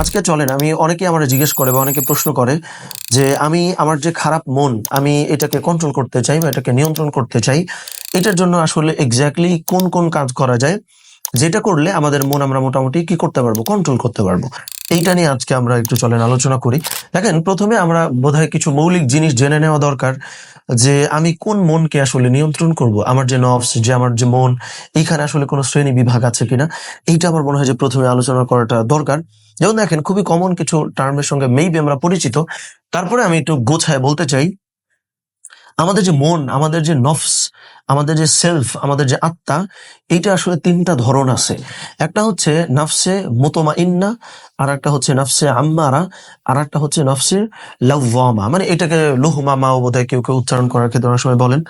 আজকে চলেন, আমি অনেকে আমার জিজ্ঞেস করে বা অনেকে প্রশ্ন করে যে আমি আমার যে খারাপ মন, আমি এটাকে কন্ট্রোল করতে চাই বা এটাকে নিয়ন্ত্রণ করতে চাই, এটার জন্য আসলে এক্স্যাক্টলি কোন কোন কাজ করা যায়, যেটা করলে আমাদের মন আমরা মোটামুটি কি করতে পারব কন্ট্রোল করতে পারব। এইটা নিয়ে আজকে আমরা একটু চলেন আলোচনা করি। দেখেন, প্রথমে আমরা বোধহয় কিছু মৌলিক জিনিস জেনে নেওয়া দরকার। যে আমি কোন মনকে আসলে নিয়ন্ত্রণ করব? আমার যে নফস, যে আমার যে মন, এইখানে আসলে কোনো শ্রেণি বিভাগ আছে কিনা? এইটা আমার মনে হয় যে প্রথমে আলোচনা করাটা দরকার। যেমন দেখেন, খুবই কমন কিছু টার্মের সঙ্গে মেবি আমরা পরিচিত। তারপরে আমি একটু গোছায় বলতে চাই আমাদের যে মন, আমাদের যে নফস, আমাদের যে সেলফ আমাদের যে আত্মা, এইটা আসলে তিনটা ধরন আছে। একটা হচ্ছে নফসে মোতমা ইন্না আর একটা হচ্ছে নফসে আম্মারা আর একটা হচ্ছে নফসে লাউমা মানে এটাকে লোহমামাও বোধহয় কেউ কেউ উচ্চারণ করার ক্ষেত্রে অনেক সময় বলেন।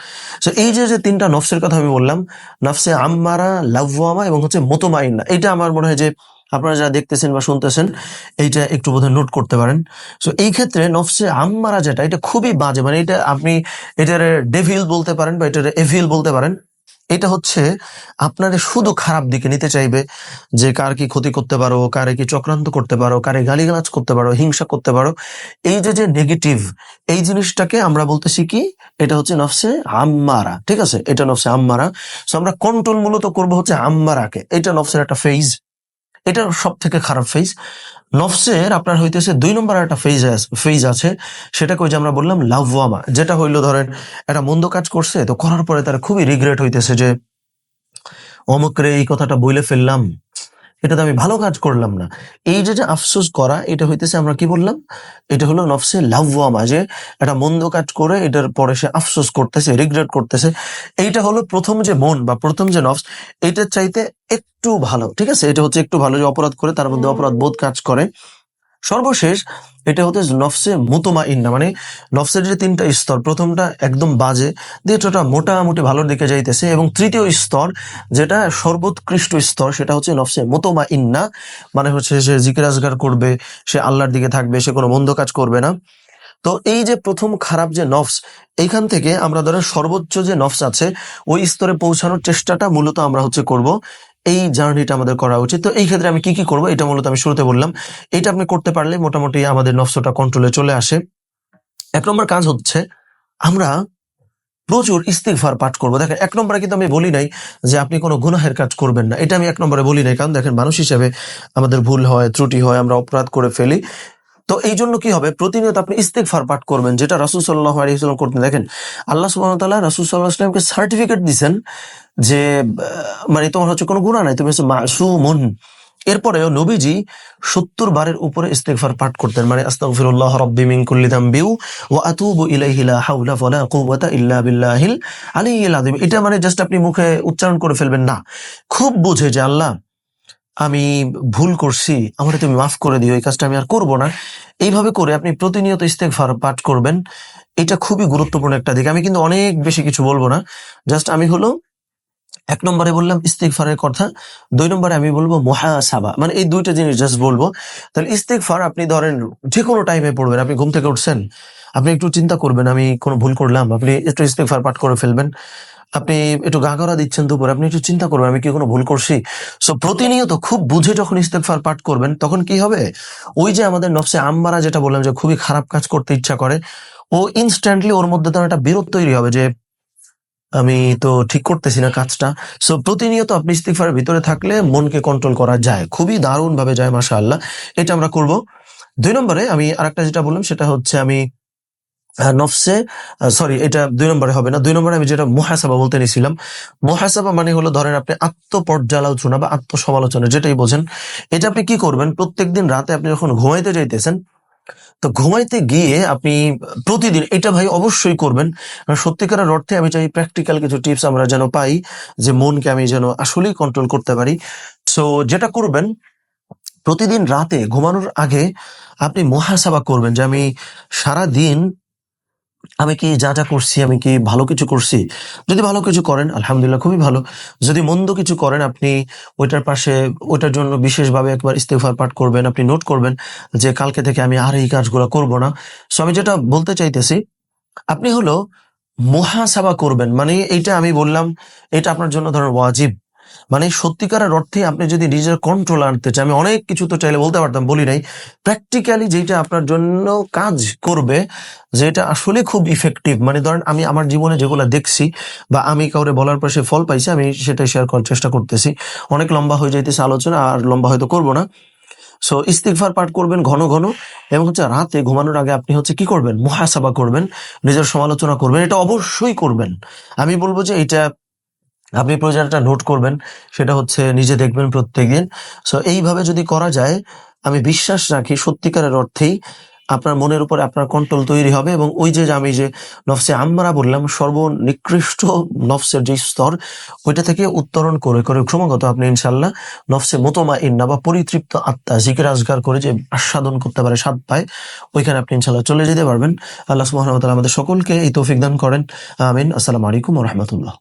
তো এই যে যে তিনটা নফসের কথা আমি বললাম, নফসে আম্মারা লাউমা এবং হচ্ছে মোতমা ইন্না এটা আমার মনে হয় যে আপনারা যারা দেখতেছেন বা শুনতেছেন, এইটা একটু বোধহয় নোট করতে পারেন। তো এই ক্ষেত্রে নফসে আম্মারা যেটা, এটা খুবই বাজে। মানে এটা আপনি, এটার ডেভিল বলতে পারেন বা এটার এভিল বলতে পারেন। এটা হচ্ছে আপনারে শুধু খারাপ দিকে নিতে চাইবে, যে কার কি ক্ষতি করতে পারো, কারে কি চক্রান্ত করতে পারো, কারে গালিগালাজ করতে পারো, হিংসা করতে পারো। এই যে যে নেগেটিভ এই জিনিসটাকে আমরা বলতেছি কি? এটা হচ্ছে নফসে আম্মারা, ঠিক আছে? এটা নফসে আম্মারা। সো আমরা কন্ট্রোল মূলত করব হচ্ছে আম্মারাকে। এটা নফসের একটা ফেজ এটা সব থেকে খারাপ ফেজ নফসের আপনার হইতেছে দুই নম্বর একটা ফেজ ফেজ আছে, সেটাকে ওই যে আমরা বললাম লাভওয়ামা। যেটা হইল ধরেন, একটা মন্দ কাজ করছে, তো করার পরে তারা খুবই রিগ্রেট হইতেছে যে, অমুকরে এই কথাটা বইলে ফেললাম। এটা তো আমি ভালো কাজ করলাম না। এই যে যে আফসোস করা এটা হইতেছে আমরা কি বললাম? এটা হলো নফসে লাভওয়ামা যে একটা মন্দ কাজ করে এটার পরে সে আফসোস করতেছে রিগ্রেট করতেছে। এইটা হলো প্রথম যে মন বা প্রথম যে নফস এটার চাইতে একটু ভালো ঠিক আছে? এটা হচ্ছে একটু ভালো যে অপরাধ করে তার মধ্যে অপরাধ বোধ কাজ করে। সর্বশেষ এটা হচ্ছে নফসে মুতমা ইন্না মানে নফসের যে তিনটা স্তর, প্রথমটা একদম বাজে, দ্বিতীয়টা মোটামুটি ভালোর দিকে যাইতেছে, এবং তৃতীয় স্তর যেটা সর্বোৎকৃষ্ট স্তর, সেটা হচ্ছে নফসে মুতমা ইন্না মানে হচ্ছে সে জিকিরাজগার করবে, সে আল্লাহর দিকে থাকবে, সে কোনো মন্দ কাজ করবে না। তো এই যে প্রথম খারাপ যে নফস, এইখান থেকে আমরা ধরেন সর্বোচ্চ যে নফস আছে, ওই স্তরে পৌঁছানোর চেষ্টাটা মূলত আমরা হচ্ছে করব। এই জার্নিটা আমাদের করা উচিত। তো এই ক্ষেত্রে আমি কি কি করব, এটা মূলত আমি শুরুতে বললাম। এটা আপনি করতে পারলে মোটামুটি আমাদের নফসটা কন্ট্রোলে চলে আসে। এক নম্বর কাজ হচ্ছে, আমরা প্রচুর ইস্তিফার পাঠ করব। দেখেন, এক নম্বরে কিন্তু আমি বলি নাই যে আপনি কোনো গুনাহের কাজ করবেন না। এটা আমি এক নম্বরে বলি নাই, কারণ দেখেন, মানুষ হিসেবে আমাদের ভুল হয়, ত্রুটি হয়, আমরা অপরাধ করে ফেলি। তো এই জন্য কি হবে? প্রতিনিয়ত আপনি ইস্তেকফার পাঠ করবেন, যেটা রাসুল সাল্লাহ আলিয়াল্লাম করতেন। দেখেন, আল্লাহ সুবাহতাল্লাহ রাসুল সাল্লাহ আসলামকে সার্টিফিকেট দিচ্ছেন যে মানে তোমার হচ্ছে কোনো গুণা নাই, তুমি হচ্ছে মাসুমুন। এরপরেও নবীজি সত্তর বারের উপরে ইস্তেগফার পাঠ করতেন মানে আস্তাগফিরুল্লাহ এটা মানে জাস্ট আপনি মুখে উচ্চারণ করে ফেলবেন না। খুব বুঝে যে আল্লাহ আমি ভুল করছি আমার তুমি মাফ করে দিও, এই কাজটা আমি আর করব না। এইভাবে করে আপনি প্রতিনিয়ত ইস্তেগফার পাঠ করবেন। এটা খুবই গুরুত্বপূর্ণ একটা দিক। আমি কিন্তু অনেক বেশি কিছু বলব না। জাস্ট আমি হলো এক নম্বরে বললাম ইস্তেগফারের কথা, দুই নম্বরে আমি বলব মহাসাবা। মানে এই দুইটা জিনিস জাস্ট বলব। তাহলে ইস্তেগফার আপনি ধরেন যে কোনো টাইমে পড়বেন, আপনি ঘুম থেকে উঠছেন, আপনি একটু চিন্তা করবেন, আমি কোনো ভুল করলাম, আপনি একটু ইস্তেগফার পাঠ করে ফেলবেন। আপনি একটু গা গড়া দিচ্ছেন দুপুরে, আপনি একটু চিন্তা করবেন, আমি কি কোনো ভুল করছি? সো প্রতিনিয়ত খুব বুঝে যখন ইস্তেগফার পাঠ করবেন, তখন কি হবে? ওই যে আমাদের নফসে আম্মারা যেটা বললাম যে খুবই খারাপ কাজ করতে ইচ্ছা করে, ও ইনস্ট্যান্টলি ওর মধ্যে তো একটা বিরোধ তৈরি হবে যে, আমি তো ঠিক করতেছি না কাজটা। সো প্রতিনিয়ত আপনি ইস্তিগফারের ভিতরে থাকলে মনকে কন্ট্রোল করা যায়, খুবই দারুণভাবে যায় মাসা আল্লাহ এটা আমরা করব। দুই নম্বরে আমি আরেকটা যেটা বললাম, সেটা হচ্ছে আমি নফসে সরি এটা দুই নম্বরে হবে না। দুই নম্বরে আমি যেটা মহাসাবা বলতে নিয়েছিলাম, মহাসাবা মানে হলো ধরেন আপনি আত্মপর্যালোচনা বা আত্মসমালোচনা, যেটাই বোঝেন এটা আপনি কি করবেন? প্রত্যেকদিন রাতে আপনি যখন ঘুমাইতে যাইতেছেন, তো ঘুমাইতে গিয়ে আপনি প্রতিদিন, এটা ভাই অবশ্যই করবেন। সত্যিকারের অর্থে আমি চাই প্র্যাকটিক্যাল কিছু টিপস আমরা যেন পাই, যে মনকে আমি যেন আসলেই কন্ট্রোল করতে পারি। সো যেটা করবেন, প্রতিদিন রাতে ঘুমানোর আগে আপনি মহাসাবা করবেন, যে আমি সারা দিন আমি কি যা যা করছি, আমি কি ভালো কিছু করছি? যদি ভালো কিছু করেন, আলহামদুলিল্লাহ খুবই ভালো। যদি মন্দ কিছু করেন, আপনি ওইটার পাশে, ওইটার জন্য বিশেষভাবে একবার ইস্তেফার পাঠ করবেন, আপনি নোট করবেন যে কালকে থেকে আমি আর এই কাজগুলো করব না। সো আমি যেটা বলতে চাইতেছি, আপনি হলো মহাসাবা করবেন মানে এইটা আমি বললাম, এটা আপনার জন্য ধরেন ওয়াজিব। মানে সত্যিকারের অর্থে আপনি যদি নিজের কন্ট্রোল আনতে চান, আমি অনেক কিছু তো চাইলে বলতে পারতাম, বলি নাই। প্র্যাকটিক্যালি যেটা আপনার জন্য কাজ করবে, যেটা আসলে খুব ইফেক্টিভ মানে ধরেন আমি আমার জীবনে যেগুলো দেখছি বা আমি কাউরে বলার পর সে ফল পাইছি, আমি সেটা শেয়ার করার চেষ্টা করতেছি। অনেক লম্বা হয়ে যাইতেছে আলোচনা, আর লম্বা হয়তো করব না। সো ইস্তিগফার পাঠ করবেন ঘন ঘন, এবং হচ্ছে রাতে ঘুমানোর আগে আপনি হচ্ছে কি করবেন? মুহাসাবা করবেন, নিজের সমালোচনা করবেন, এটা অবশ্যই করবেন। আমি বলব যে এটা আপনি প্রয়োজনটা নোট করবেন, সেটা হচ্ছে নিজে দেখবেন প্রত্যেকদিন। সো এইভাবে যদি করা যায়, আমি বিশ্বাস রাখি সত্যিকারের অর্থেই আপনার মনের উপরে আপনার কন্ট্রোল তৈরি হবে এবং ওই যে আমি যে নফসে আমরা বললাম, সর্বনিকৃষ্ট নফসের যে স্তর, ওইটা থেকে উত্তরণ করে করে ক্রমাগত আপনি ইনশাল্লাহ নফসে মোতমা ইন্না বা পরিতৃপ্ত আত্মা, জিকির আজগার করে যে আস্বাদন করতে পারে, স্বাদ পায়, ওইখানে আপনি ইনশাল্লাহ চলে যেতে পারবেন। আল্লাহ তাআলা আমাদের সকলকে এই তৌফিক দান করেন। আমিন। আসসালামু আলাইকুম রাহমাতুল্লাহ।